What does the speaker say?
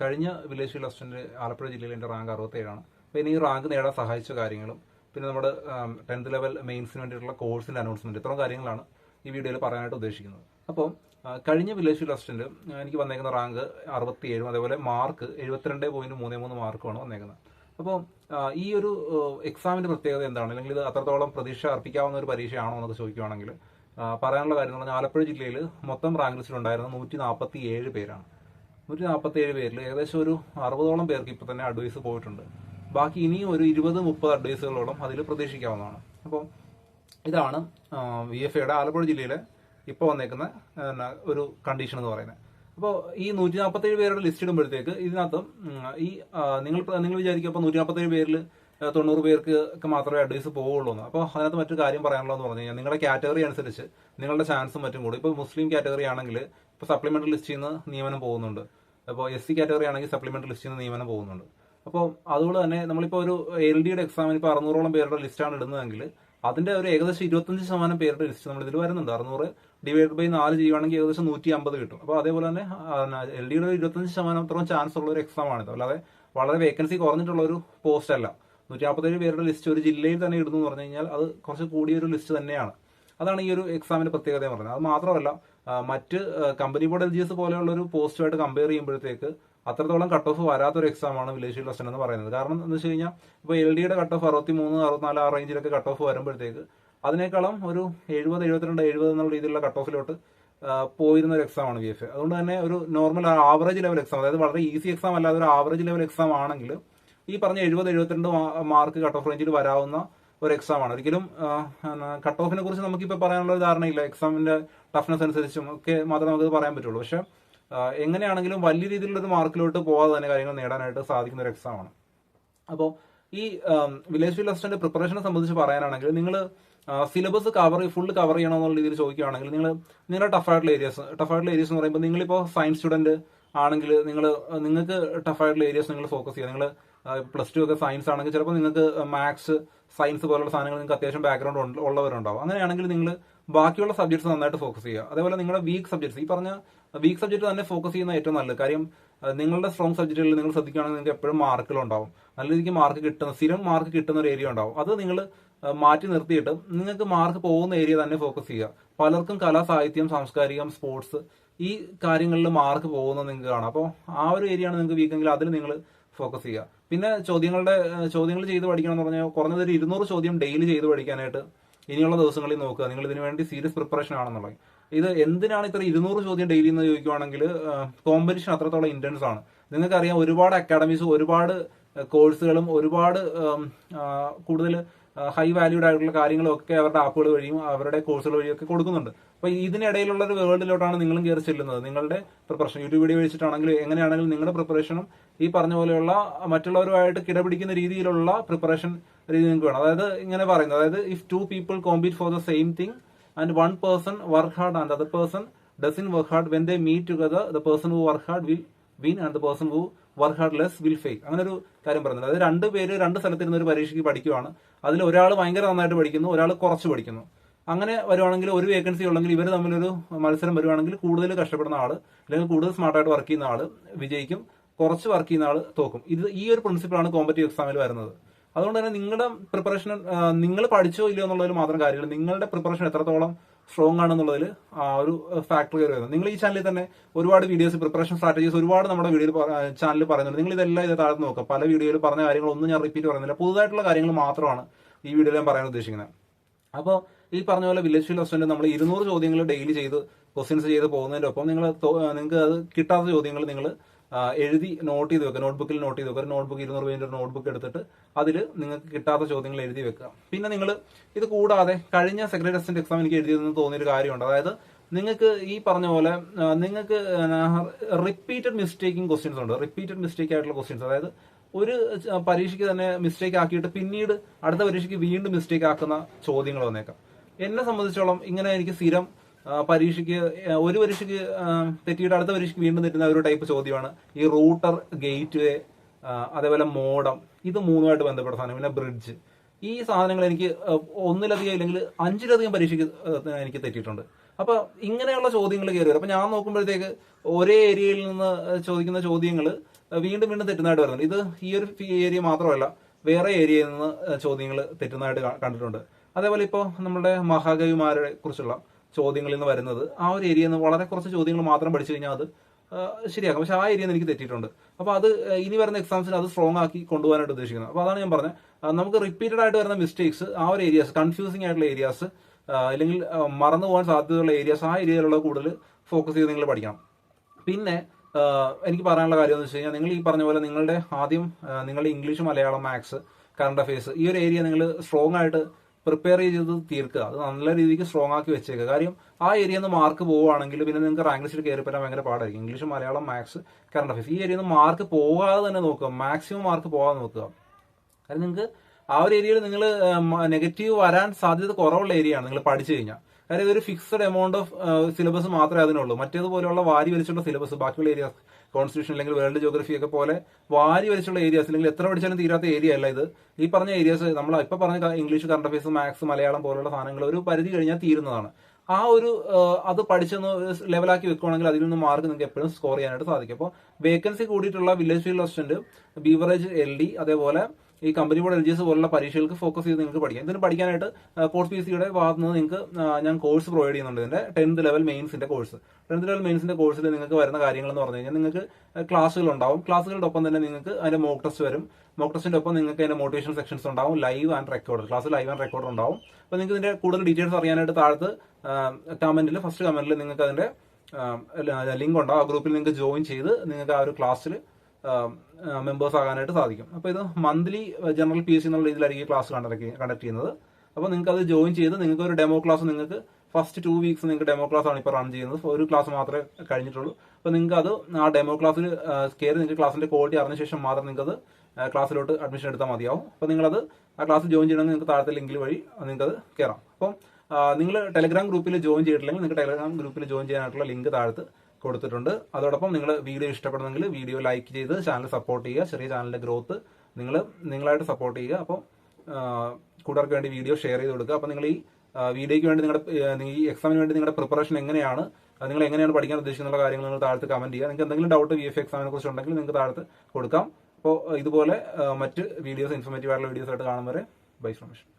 കഴിഞ്ഞ village field assistant Alappuzha ജില്ലയിൽ എന്റെ റാങ്ക് അറുപത്തേഴാണ്. അപ്പോൾ ഇനി ഈ റാങ്ക് നേടാൻ സഹായിച്ച കാര്യങ്ങളും പിന്നെ നമ്മുടെ ടെൻത്ത് ലെവൽ മെയിൻസിന് വേണ്ടിയിട്ടുള്ള കോഴ്സിന്റെ അനൗൺസ്മെന്റ് ഇത്രയും കാര്യങ്ങളാണ് ഈ വീഡിയോയിൽ പറയാനായിട്ട് ഉദ്ദേശിക്കുന്നത്. അപ്പോൾ കഴിഞ്ഞ വില്ലേജ് ഫീൽഡ് അസിസ്റ്റന്റ് എനിക്ക് വന്നേക്കുന്ന റാങ്ക് അറുപത്തിയേഴും അതേപോലെ മാർക്ക് എഴുപത്തിരണ്ട് പോയിന്റ് മൂന്ന് മൂന്ന് മാർക്കുമാണ് വന്നേക്കുന്നത്. അപ്പോൾ ഈ ഒരു എക്സാമിന്റെ പ്രത്യേകത എന്താണ്? അല്ലെങ്കിൽ ഇത് അത്രത്തോളം പ്രതീക്ഷ അർപ്പിക്കാവുന്ന ഒരു പരീക്ഷയാണോ എന്നൊക്കെ ചോദിക്കുകയാണെങ്കിൽ പറയാനുള്ള കാര്യം എന്ന് പറഞ്ഞാൽ ആലപ്പുഴ ജില്ലയിൽ മൊത്തം റാങ്ക് ലിസ്റ്റിൽ ഉണ്ടായിരുന്ന നൂറ്റി നാൽപ്പത്തി ഏഴ് പേരാണ്. നൂറ്റി നാൽപ്പത്തി ഏഴ് പേരിൽ ഏകദേശം ഒരു അറുപതോളം പേർക്ക് ഇപ്പോൾ തന്നെ അഡ്വൈസ് പോയിട്ടുണ്ട്. ബാക്കി ഇനിയും ഒരു ഇരുപത് മുപ്പത് അഡ്വൈസുകളോളം അതിൽ പ്രതീക്ഷിക്കാവുന്നതാണ്. അപ്പോൾ ഇതാണ് വി എഫ് എയുടെ ആലപ്പുഴ ജില്ലയിലെ ഇപ്പോൾ വന്നേക്കുന്ന ഒരു കണ്ടീഷൻ എന്ന് പറയുന്നത്. അപ്പോൾ ഈ നൂറ്റി നാൽപ്പത്തേഴ് പേരുടെ ലിസ്റ്റ് ഇടുമ്പോഴത്തേക്ക് ഇതിനകത്ത് ഈ നിങ്ങൾ നിങ്ങൾ വിചാരിക്കും അപ്പോൾ നൂറ്റി നാൽപ്പത്തേഴ് പേരിൽ തൊണ്ണൂറ് പേർക്ക് മാത്രമേ അഡ്വൈസ് പോവുള്ളൂ എന്ന്. അപ്പോൾ അതിനകത്ത് മറ്റൊരു കാര്യം പറയാനുള്ളതെന്ന് പറഞ്ഞു കഴിഞ്ഞാൽ നിങ്ങളുടെ കാറ്റഗറി അനുസരിച്ച് നിങ്ങളുടെ ചാൻസും മറ്റും കൂടി. ഇപ്പോൾ മുസ്ലിം കാറ്റഗറി ആണെങ്കിൽ ഇപ്പോൾ സപ്ലിമെന്ററി ലിസ്റ്റിൽ നിന്ന് നിയമനം പോകുന്നുണ്ട്. അപ്പോൾ എസ് സി കാറ്റഗറി ആണെങ്കിൽ സപ്ലിമെന്ററി ലിസ്റ്റിൽ നിന്ന് നിയമനം പോകുന്നുണ്ട്. അപ്പോൾ അതുകൊണ്ട് തന്നെ നമ്മളിപ്പോൾ ഒരു എൽ ഡിയുടെ എക്സാമിന് ഇപ്പോൾ അറുന്നൂറോളം പേരുടെ ലിസ്റ്റാണ് ഇടുന്നതെങ്കിൽ അതിന്റെ ഒരു ഏകദേശം ഇരുപത്തഞ്ച് ശതമാനം പേരുടെ ലിസ്റ്റ് നമ്മൾ ഇതിൽ വരുന്നുണ്ട്. അറുന്നൂറ് ഡിവൈഡ് ബൈ നാല് ചെയ്യുവാണെങ്കിൽ ഏകദേശം നൂറ്റി അമ്പത് കിട്ടും. അപ്പോൾ അതേപോലെ തന്നെ എൽ ഡിയുടെ ഒരു ഇരുപത്തഞ്ച് ശതമാനം അത്രയും ചാൻസ് ഉള്ള ഒരു എക്സാം ആണിത് അല്ലാതെ വളരെ വേക്കൻസി കുറഞ്ഞിട്ടുള്ള ഒരു പോസ്റ്റ് അല്ല. നൂറ്റി നാൽപ്പത്തേഴ് പേരുടെ ലിസ്റ്റ് ഒരു ജില്ലയിൽ തന്നെ ഇടുന്നു എന്ന് പറഞ്ഞു കഴിഞ്ഞാൽ അത് കുറച്ച് കൂടിയൊരു ലിസ്റ്റ് തന്നെയാണ്. അതാണ് ഈ ഒരു എക്സാമിന്റെ പ്രത്യേകത എന്ന് പറയുന്നത്. അത് മാത്രമല്ല മറ്റ് company board L G S പോലെയുള്ള ഒരു പോസ്റ്റുമായിട്ട് കമ്പയർ ചെയ്യുമ്പോഴത്തേക്ക് അത്രത്തോളം കട്ട് ഓഫ് വരാത്തൊരു എക്സാമാണ് വില്ലേജ് അസിസ്റ്റന്റ് എന്ന് പറയുന്നത്. കാരണം എന്ന് വെച്ച് കഴിഞ്ഞാൽ ഇപ്പോൾ എൽ ഡിയുടെ കട്ട് ഓഫ് അറുപത്തി മൂന്ന് അറുപത്തിനാല് ആ റേഞ്ചിലൊക്കെ കട്ട് ഓഫ് വരുമ്പോഴത്തേക്ക് അതിനേക്കാളും ഒരു എഴുപത് എഴുപത്തിരണ്ട് എഴുപത് എന്നുള്ള രീതിയിലുള്ള കട്ട് ഓഫിലോട്ട് പോയിരുന്ന ഒരു എക്സാമാണ് വി എഫ് അതുകൊണ്ട് തന്നെ ഒരു നോർമൽ ആവറേജ് ലെവൽ എക്സാം അതായത് വളരെ ഈസി എക്സാം അല്ലാതെ ഒരു ആവറേജ് ലെവൽ എക്സാം ആണെങ്കിൽ ഈ പറഞ്ഞ എഴുപത് എഴുപത്തിരണ്ട് മാർക്ക് കട്ട് ഓഫ് റേഞ്ചിൽ വരാവുന്ന ഒരു എക്സാം ആണ്. ഒരിക്കലും കട്ട് ഓഫിനെ കുറിച്ച് നമുക്കിപ്പോൾ പറയാനുള്ള ഒരു ധാരണയില്ല എക്സാമിന്റെ ടഫ്നെസ് അനുസരിച്ചും ഒക്കെ മാത്രമേ നമുക്ക് പറയാൻ പറ്റുള്ളൂ. പക്ഷെ എങ്ങനെയാണെങ്കിലും വലിയ രീതിയിലുള്ള ഒരു മാർക്കിലോട്ട് പോകാതെ തന്നെ കാര്യങ്ങൾ നേടാനായിട്ട് സാധിക്കുന്ന ഒരു എക്സാം ആണ്. അപ്പോൾ ഈ വില്ലേജ് ഫീൽഡ് അസിസ്റ്റന്റ് പ്രിപ്പറേഷനെ സംബന്ധിച്ച് പറയാനാണെങ്കിൽ നിങ്ങൾ സിലബസ് കവർ ഫുൾ കവർ ചെയ്യണമെന്നുള്ള രീതിയിൽ ചോദിക്കുകയാണെങ്കിൽ നിങ്ങൾ നിങ്ങളുടെ ടഫായിട്ടുള്ള ഏരിയസ് ടഫായിട്ടുള്ള ഏരിയസ് എന്ന് പറയുമ്പോൾ നിങ്ങളിപ്പോൾ സയൻസ് സ്റ്റുഡന്റ് ആണെങ്കിൽ നിങ്ങൾ നിങ്ങൾക്ക് ടഫായിട്ടുള്ള ഏരിയസ് നിങ്ങൾ ഫോക്കസ് ചെയ്യുക. നിങ്ങൾ പ്ലസ് ടു ഒക്കെ സയൻസ് ആണെങ്കിൽ ചിലപ്പോൾ നിങ്ങൾക്ക് മാത്സ് സയൻസ് പോലുള്ള സാധനങ്ങൾ നിങ്ങൾക്ക് അത്യാവശ്യം ബാക്ക്ഗ്രൗണ്ട് ഉള്ളവരുണ്ടാവും. അങ്ങനെയാണെങ്കിൽ നിങ്ങൾ ബാക്കിയുള്ള സബ്ജക്ട്സ് നന്നായിട്ട് ഫോക്കസ് ചെയ്യുക. അതേപോലെ നിങ്ങളുടെ വീക്ക് സബ്ജക്ട്സ് ഈ പറഞ്ഞ വീക്ക് സബ്ജക്ട് തന്നെ ഫോക്കസ് ചെയ്യുന്ന ഏറ്റവും നല്ലത്. കാര്യം നിങ്ങളുടെ സ്ട്രോങ് സബ്ജക്റ്റുകളിൽ നിങ്ങൾ ശ്രദ്ധിക്കുകയാണെങ്കിൽ നിങ്ങൾക്ക് എപ്പോഴും മാർക്കുകളുണ്ടാവും നല്ല രീതിക്ക് മാർക്ക് കിട്ടുന്ന സ്ഥിരം മാർക്ക് കിട്ടുന്ന ഒരു ഏരിയ ഉണ്ടാവും. അത് നിങ്ങൾ മാറ്റി നിർത്തിയിട്ട് നിങ്ങൾക്ക് മാർക്ക് പോകുന്ന ഏരിയ തന്നെ ഫോക്കസ് ചെയ്യുക. പലർക്കും കലാ സാഹിത്യം സാംസ്കാരികം സ്പോർട്സ് ഈ കാര്യങ്ങളിൽ മാർക്ക് പോകുന്നത് നിങ്ങൾക്ക് കാണാം. അപ്പോൾ ആ ഒരു ഏരിയയാണ് നിങ്ങൾക്ക് വീക്കെങ്കിൽ അതിൽ നിങ്ങൾ ഫോക്കസ് ചെയ്യുക. പിന്നെ ചോദ്യങ്ങളുടെ ചോദ്യങ്ങൾ ചെയ്ത് പഠിക്കണം എന്ന് പറഞ്ഞാൽ കുറഞ്ഞത് ഒരു ഇരുന്നൂറ് ചോദ്യം ഡെയിലി ചെയ്ത് പഠിക്കാനായിട്ട് ഇനിയുള്ള ദിവസങ്ങളിൽ നോക്കുക. നിങ്ങൾ ഇതിനു വേണ്ടി സീരിയസ് പ്രിപ്പറേഷൻ ആണെന്നുള്ളത് ഇത് എന്തിനാണ് ഇത്ര ഇരുന്നൂറ് ചോദ്യം ഡെയിലി എന്ന് ചോദിക്കുവാണെങ്കിൽ കോമ്പറ്റീഷൻ അത്രത്തോളം ഇന്റൻസ് ആണ്. നിങ്ങൾക്കറിയാം ഒരുപാട് അക്കാഡമീസ് ഒരുപാട് കോഴ്സുകളും ഒരുപാട് കൂടുതൽ ഹൈ വാല്യൂഡ് ആയിട്ടുള്ള കാര്യങ്ങളൊക്കെ അവരുടെ ആപ്പുകൾ വഴിയും അവരുടെ കോഴ്സുകൾ വഴിയും ഒക്കെ കൊടുക്കുന്നുണ്ട്. അപ്പൊ ഇതിനിടയിലുള്ള ഒരു വേൾഡിലോട്ടാണ് നിങ്ങളും കയറി ചെല്ലുന്നത്. നിങ്ങളുടെ പ്രിപ്പറേഷൻ യൂട്യൂബ് വീഡിയോ വെച്ചിട്ടാണെങ്കിലും എങ്ങനെയാണെങ്കിലും നിങ്ങളുടെ പ്രിപ്പറേഷനും ഈ പറഞ്ഞ പോലെയുള്ള മറ്റുള്ളവരുമായിട്ട് കിടപിടിക്കുന്ന രീതിയിലുള്ള പ്രിപ്പറേഷൻ രീതി നിങ്ങൾക്ക് വേണം. അതായത് ഇങ്ങനെ പറയുന്നത്. അതായത് if two people compete for the same thing and one person work hard and other person doesn't work hard when they meet together the person who work hard will win and the person who work hard less will fail. അങ്ങനെ ഒരു കാര്യം പറയുന്നത് അതായത് രണ്ട് പേര് രണ്ട് സ്ഥലത്തിരുന്ന് ഒരു പരീക്ഷയ്ക്ക് പഠിക്കുവാണ്. അതിൽ ഒരാൾ ഭയങ്കര നന്നായിട്ട് പഠിക്കുന്നു ഒരാൾ കുറച്ച് പഠിക്കുന്നു. അങ്ങനെ വരുവാണെങ്കിൽ ഒരു വേക്കൻസി ഉള്ളെങ്കിൽ ഇവർ തമ്മിലൊരു മത്സരം വരുവാണെങ്കിൽ കൂടുതൽ കഷ്ടപ്പെടുന്ന ആൾ അല്ലെങ്കിൽ കൂടുതൽ സ്മാർട്ടായിട്ട് വർക്ക് ചെയ്യുന്ന ആൾ വിജയിക്കും കുറച്ച് വർക്ക് ചെയ്യുന്ന ആൾ തോക്കും. ഇത് ഈ ഒരു പ്രിൻസിപ്പിളാണ് കോമ്പറ്റീവ് എക്സാമിൽ വരുന്നത്. അതുകൊണ്ട് തന്നെ നിങ്ങളുടെ പ്രിപ്പറേഷൻ നിങ്ങൾ പഠിച്ചോ ഇല്ലയോ എന്നുള്ളതിൽ മാത്രം കാര്യമില്ല. നിങ്ങളുടെ പ്രിപ്പറേഷൻ എത്രത്തോളം സ്ട്രോങ് ആണെന്നുള്ളതിൽ ആ ഒരു ഫാക്ടർ കയറി വരുന്നത്. നിങ്ങൾ ഈ ചാനലിൽ തന്നെ ഒരുപാട് വീഡിയോസ് പ്രിപ്പറേഷൻ സ്ട്രാറ്റജീസ് ഒരുപാട് നമ്മുടെ വീഡിയോയിൽ ചാനൽ പറയുന്നുണ്ട്. നിങ്ങൾ ഇതെല്ലാം ഇത് താഴ്ന്നു നോക്കുക പല വീഡിയോയിൽ പറഞ്ഞ കാര്യങ്ങളൊന്നും ഞാൻ റിപ്പീറ്റ് പറയുന്നില്ല. പുതുതായിട്ടുള്ള കാര്യങ്ങൾ മാത്രമാണ് ഈ വീഡിയോയിൽ ഞാൻ പറയാൻ ഉദ്ദേശിക്കുന്നത്. അപ്പോൾ ഈ പറഞ്ഞ പോലെ വില്ലേജ് ഫീൽ അസിസ്റ്റന്റ് നമ്മൾ ഇരുന്നൂറ് ചോദ്യങ്ങൾ ഡെയിലി ചെയ്ത് ക്വസ്റ്റ്യൻസ് ചെയ്ത് പോകുന്നതിന്റെ ഒപ്പം നിങ്ങൾ നിങ്ങൾക്ക് അത് കിട്ടാത്ത ചോദ്യങ്ങൾ നിങ്ങൾ എഴുതി നോട്ട് ചെയ്ത് വെക്കുക. നോട്ട്ബുക്കിൽ നോട്ട് ചെയ്ത് വെക്കുക. ഒരു നോട്ട്ബുക്ക് ഇരുന്നൂറ് പേജിന്റെ ഒരു നോട്ട്ബുക്ക് എടുത്തിട്ട് അതിൽ നിങ്ങൾക്ക് കിട്ടാത്ത ചോദ്യങ്ങൾ എഴുതി വെക്കുക. പിന്നെ നിങ്ങൾ ഇത് കൂടാതെ കഴിഞ്ഞ സെക്രട്ടറി അസിസ്റ്റന്റ് എക്സാം എനിക്ക് എഴുതിയതെന്ന് തോന്നിയൊരു കാര്യമുണ്ട്. അതായത് നിങ്ങൾക്ക് ഈ പറഞ്ഞ പോലെ നിങ്ങൾക്ക് റിപ്പീറ്റഡ് മിസ്റ്റേക്കിംഗ് ക്വസ്റ്റ്യൻസ് ഉണ്ട്. റിപ്പീറ്റഡ് മിസ്റ്റേക്ക് ആയിട്ടുള്ള ക്വസ്റ്റ്യൻസ് അതായത് ഒരു പരീക്ഷയ്ക്ക് തന്നെ മിസ്റ്റേക്ക് ആക്കിയിട്ട് പിന്നീട് അടുത്ത പരീക്ഷയ്ക്ക് വീണ്ടും മിസ്റ്റേക്ക് ആക്കുന്ന ചോദ്യങ്ങൾ വന്നേക്കാം. എന്നെ സംബന്ധിച്ചോളം ഇങ്ങനെ എനിക്ക് സ്ഥിരം പരീക്ഷയ്ക്ക് ഒരു പരീക്ഷയ്ക്ക് തെറ്റിയിട്ട് അടുത്ത പരീക്ഷയ്ക്ക് വീണ്ടും തെറ്റുന്ന ഒരു ടൈപ്പ് ചോദ്യമാണ്. ഈ റൂട്ടർ ഗേറ്റ് വേ അതേപോലെ മോഡം ഇത് മൂന്നുമായിട്ട് ബന്ധപ്പെട്ട സാധനം പിന്നെ ബ്രിഡ്ജ്. ഈ സാധനങ്ങൾ എനിക്ക് ഒന്നിലധികം ഇല്ലെങ്കിൽ അഞ്ചിലധികം പരീക്ഷയ്ക്ക് എനിക്ക് തെറ്റിയിട്ടുണ്ട്. അപ്പൊ ഇങ്ങനെയുള്ള ചോദ്യങ്ങൾ കയറി വരും അപ്പൊ ഞാൻ നോക്കുമ്പോഴത്തേക്ക് ഒരേ ഏരിയയിൽ നിന്ന് ചോദിക്കുന്ന ചോദ്യങ്ങൾ വീണ്ടും വീണ്ടും തെറ്റുന്നതായിട്ട് വരുന്നുണ്ട്. ഇത് ഈ ഒരു ഏരിയ മാത്രമല്ല വേറെ ഏരിയയിൽ നിന്ന് ചോദ്യങ്ങൾ തെറ്റുന്നതായിട്ട് കണ്ടിട്ടുണ്ട്. അതേപോലെ ഇപ്പോൾ നമ്മുടെ മഹാകവിമാരെ കുറിച്ചുള്ള ചോദ്യങ്ങളിൽ നിന്ന് വരുന്നത്. ആ ഒരു ഏരിയയിൽ നിന്ന് വളരെ കുറച്ച് ചോദ്യങ്ങൾ മാത്രം പഠിച്ചു കഴിഞ്ഞാൽ അത് ശരിയാക്കും. പക്ഷെ ആ ഏരിയ എനിക്ക് തെറ്റിയിട്ടുണ്ട്. അപ്പോൾ അത് ഇനി വരുന്ന എക്സാംസിന് അത് സ്ട്രോങ് ആക്കി കൊണ്ടുപോകാനായിട്ട് ഉദ്ദേശിക്കുന്നത് അപ്പോൾ അതാണ് ഞാൻ പറഞ്ഞത് നമുക്ക് റിപ്പീറ്റഡ് ആയിട്ട് വരുന്ന മിസ്റ്റേക്സ് ആ ഒരു ഏരിയാസ് കൺഫ്യൂസിംഗ് ആയിട്ടുള്ള ഏരിയാസ് അല്ലെങ്കിൽ മറന്നു പോകാൻ സാധ്യതയുള്ള ഏരിയാസ് ആ ഏരിയയിലുള്ള കൂടുതൽ ഫോക്കസ് ചെയ്ത് നിങ്ങൾ പഠിക്കണം. പിന്നെ എനിക്ക് പറയാനുള്ള കാര്യം എന്ന് വെച്ച് കഴിഞ്ഞാൽ നിങ്ങൾ ഈ പറഞ്ഞ പോലെ നിങ്ങളുടെ ആദ്യം നിങ്ങളുടെ English Malayalam maths current affairs ഈ ഒരു ഏരിയ നിങ്ങൾ സ്ട്രോങ് ആയിട്ട് പ്രിപ്പയർ ചെയ്ത് തീർക്കുക. അത് നല്ല രീതിക്ക് സ്ട്രോങ് ആക്കി വെച്ചേക്കുക. കാര്യം ആ ഏരിയ നിന്ന് മാർക്ക് പോവുകയാണെങ്കിൽ പിന്നെ നിങ്ങൾക്ക് റാങ്ക് ലിസ്റ്റിൽ കയറി പറ്റാൻ ഭയങ്കര പാടായിരിക്കും. English Malayalam maths current affairs ഈ ഏരിയയിൽ നിന്ന് മാർക്ക് പോകാതെ തന്നെ നോക്കുക. മാക്സിമം മാർക്ക് പോകാതെ നോക്കുക. കാരണം നിങ്ങൾക്ക് ആ ഒരു ഏരിയയിൽ നിങ്ങൾ നെഗറ്റീവ് വരാൻ സാധ്യത കുറവുള്ള ഏരിയയാണ് നിങ്ങൾ പഠിച്ചു കഴിഞ്ഞാൽ കാര്യം ഇതൊരു ഫിക്സഡ് എമൗണ്ട് ഓഫ് സിലബസ് മാത്രമേ അതിനുള്ളൂ. മറ്റേതുപോലെയുള്ള വാരി വലിച്ചുള്ള സിലബസ് ബാക്കിയുള്ള ഏരിയാസ് കോൺസ്റ്റിറ്റ്യൂഷൻ അല്ലെങ്കിൽ വേൾഡ് ജോഗ്രഫി ഒക്കെ പോലെ വാരി വലിച്ചുള്ള ഏരിയാസ് അല്ലെങ്കിൽ എത്ര പഠിച്ചാലും തീരാത്ത ഏരിയ അല്ല ഇത്. ഈ പറഞ്ഞ ഏരിയാസ് നമ്മൾ ഇപ്പൊ പറഞ്ഞ English current affairs maths Malayalam പോലുള്ള സാധനങ്ങൾ ഒരു പരിധി കഴിഞ്ഞാൽ തീരുന്നതാണ്. ആ ഒരു അത് പഠിച്ചൊന്ന് ലെവലാക്കി വെക്കുകയാണെങ്കിൽ അതിൽ നിന്ന് മാർക്ക് നിങ്ങൾക്ക് എപ്പോഴും സ്കോർ ചെയ്യാനായിട്ട് സാധിക്കും. അപ്പോൾ വേക്കൻസി കൂടിയിട്ടുള്ള village field assistant beverage L D അതേപോലെ ഈ company board L G S പോലുള്ള പരീക്ഷകൾക്ക് ഫോക്കസ് ചെയ്ത് നിങ്ങൾക്ക് പഠിക്കാം. ഇതിന് പഠിക്കാനായിട്ട് കോഴ്സ് പി സിയുടെ ഭാഗത്ത് നിന്ന് നിങ്ങൾക്ക് ഞാൻ കോഴ്സ് പ്രൊവൈഡ് ചെയ്യുന്നുണ്ട് ഇതിന്റെ ടെൻത്ത് ലെവൽ മെയിൻസിന്റെ കോഴ്സ് ടെൻത്ത് ലെവൽ മെയിൻസിന്റെ കോഴ്സിൽ നിങ്ങൾക്ക് വരുന്ന കാര്യങ്ങൾ എന്ന് പറഞ്ഞു കഴിഞ്ഞാൽ നിങ്ങൾക്ക് ക്ലാസ്സുകൾ ഉണ്ടാവും. ക്ലാസ്സുകളുടെ ഒപ്പം തന്നെ നിങ്ങൾക്ക് അതിന്റെ മോക്ക് ടെസ്റ്റ് വരും. മോക്ക് ടെസ്റ്റിന്റെ ഒപ്പം നിങ്ങൾക്ക് അതിന്റെ മോട്ടിവേഷൻ സെക്ഷൻസ് ഉണ്ടാവും. Live and record class live and record ഉണ്ടാവും. അപ്പോൾ നിങ്ങൾക്ക് ഇതിന്റെ കൂടുതൽ ഡീറ്റെയിൽസ് അറിയാനായിട്ട് താഴത്ത് കമന്റിൽ ഫസ്റ്റ് കമന്റിൽ നിങ്ങൾക്ക് അതിന്റെ ലിങ്ക് ഉണ്ടാവും ആ ഗ്രൂപ്പിൽ നിങ്ങൾക്ക് ജോയിൻ ചെയ്ത് നിങ്ങൾക്ക് ആ ഒരു ക്ലാസ്സിൽ മെമ്പേഴ്സ് ആകാനായിട്ട് സാധിക്കും. അപ്പോൾ ഇത് monthly general P S C എന്നുള്ള രീതിയിലായിരിക്കും ക്ലാസ് കണ്ടക്ട് കണ്ടക്ട് ചെയ്യുന്നത് അപ്പോൾ നിങ്ങൾക്ക് അത് ജോയിൻ ചെയ്ത് നിങ്ങൾക്ക് ഒരു ഡെമോ ക്ലാസ് നിങ്ങൾക്ക് ഫസ്റ്റ് ടു വീക്സ് നിങ്ങൾക്ക് ഡെമോ ക്ലാസ് ആണ് ഇപ്പോൾ റൺ ചെയ്യുന്നത്. ഒരു ക്ലാസ് മാത്രമേ കഴിഞ്ഞിട്ടുള്ളൂ. അപ്പോൾ നിങ്ങൾക്ക് അത് ആ ഡെമോ ക്ലാസ്സിൽ കയറി നിങ്ങൾക്ക് ക്ലാസ്സിന്റെ ക്വാളിറ്റി അറിഞ്ഞ ശേഷം മാത്രം നിങ്ങൾക്ക് അത് ക്ലാസ്സിലോട്ട് അഡ്മിഷൻ എടുത്താൽ മതിയാവും. അപ്പോൾ നിങ്ങളത് ആ ക്ലാസ് ജോയിൻ ചെയ്യണമെങ്കിൽ നിങ്ങൾക്ക് താഴത്തെ ലിങ്കിൽ വഴി നിങ്ങൾക്കത് കയറാം അപ്പം നിങ്ങൾ ടെലഗ്രാം ഗ്രൂപ്പിൽ ജോയിൻ ചെയ്തിട്ടില്ലെങ്കിൽ നിങ്ങൾക്ക് ടെലഗ്രാം ഗ്രൂപ്പിൽ ജോയിൻ ചെയ്യാനായിട്ടുള്ള ലിങ്ക് താഴത്ത് കൊടുത്തിട്ടുണ്ട്. അതോടൊപ്പം നിങ്ങൾ വീഡിയോ ഇഷ്ടപ്പെടുന്നെങ്കിൽ വീഡിയോ ലൈക്ക് ചെയ്ത് ചാനൽ സപ്പോർട്ട് ചെയ്യുക. ചെറിയ ചാനലിന്റെ ഗ്രോത്ത് നിങ്ങൾ നിങ്ങളായിട്ട് സപ്പോർട്ട് ചെയ്യുക. അപ്പോൾ കൂട്ടുകാർക്ക് വേണ്ടി വീഡിയോ ഷെയർ ചെയ്ത് കൊടുക്കുക. അപ്പോൾ നിങ്ങൾ ഈ വീഡിയോയ്ക്ക് വേണ്ടി നിങ്ങളുടെ ഈ എക്സാമിന് വേണ്ടി നിങ്ങളുടെ പ്രിപ്പറേഷൻ എങ്ങനെയാണ്? നിങ്ങൾ എങ്ങനെയാണ് പഠിക്കാൻ ഉദ്ദേശിക്കുന്ന കാര്യങ്ങൾ നിങ്ങൾ താഴത്ത് കമന്റ് ചെയ്യുക. നിങ്ങൾക്ക് എന്തെങ്കിലും ഡൗട്ട് വി എഫ് എക്സാമിനെ കുറിച്ച് ഉണ്ടെങ്കിൽ നിങ്ങൾക്ക് താഴത്ത് കൊടുക്കാം. അപ്പോൾ ഇതുപോലെ മറ്റ് വീഡിയോസ് ഇൻഫോർമേറ്റീവ് ആയിട്ടുള്ള വീഡിയോസ് ആയിട്ട് കാണും വരെ ബൈ ഫ്രമേഷൻ